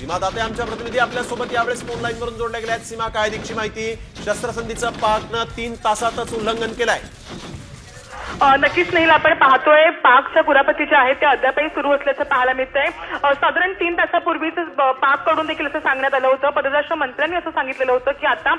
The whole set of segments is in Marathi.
सीमा दाते आमच्या प्रतिनिधी आपल्यासोबत यावेळेस फोन लाईन वरून जोडल्या गेल्या आहेत. सीमा काय अधिकची माहिती शस्त्रसंधीचं पाकनं तीन तासातच उल्लंघन केलंय. नक्कीच नाही आपण पाहतोय पाकच्या कुरापती जे आहेत ते अद्यापही सुरू असल्याचं पाहायला मिळतंय. साधारण तीन तासापूर्वीच पाककडून देखील असं सांगण्यात आलं होतं. परराष्ट्र मंत्र्यांनी असं सांगितलेलं होतं की आता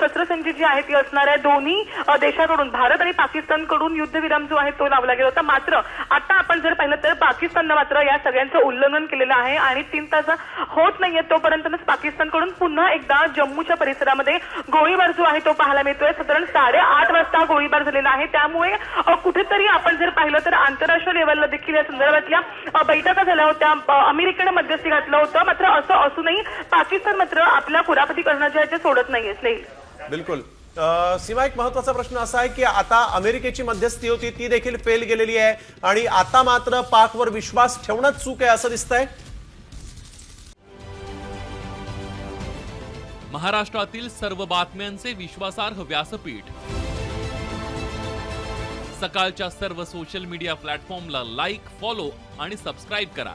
शस्त्रसंधी जी आहे ती असणार आहे. दोन्ही देशाकडून भारत आणि पाकिस्तानकडून युद्धविराम जो आहे तो लावला गेला होता. मात्र आता आपण जर पाहिलं तर पाकिस्ताननं मात्र या सगळ्यांचं उल्लंघन केलेलं आहे आणि तीन तास होत नाहीये तोपर्यंतच पाकिस्तानकडून पुन्हा एकदा जम्मूच्या परिसरामध्ये गोळीबार जो आहे तो पाहायला मिळतोय. साधारण साडेआठ वाजता गोळीबार झालेला आहे. त्यामुळे कुठेतरी आपण जर पाहिलं तर आंतरराष्ट्रीय लेवलला देखील या संदर्भातल्या बैठका झाल्या होत्या. अमेरिकेनं मध्यस्थी घातलं होतं. मात्र असं असूनही पाकिस्तान मात्र आपल्या कुरापती करणं जे आहे ते सोडत नाहीये स्नेहिल. बिलकुल. अ, सीमा एक महत्त्वाचा प्रश्न असा आहे की आता अमेरिकेची मध्यस्थी होती ती देखील फेल गेलेली आहे. आणि आता मात्र पाकवर विश्वास ठेवणंच चूक आहे असं दिसतंय. महाराष्ट्रातील सर्व बातम्यांचे विश्वासार्ह व्यासपीठ. सकाळच्या सर्व सोशल मीडिया प्लॅटफॉर्मला लाईक फॉलो आणि सबस्क्राईब करा.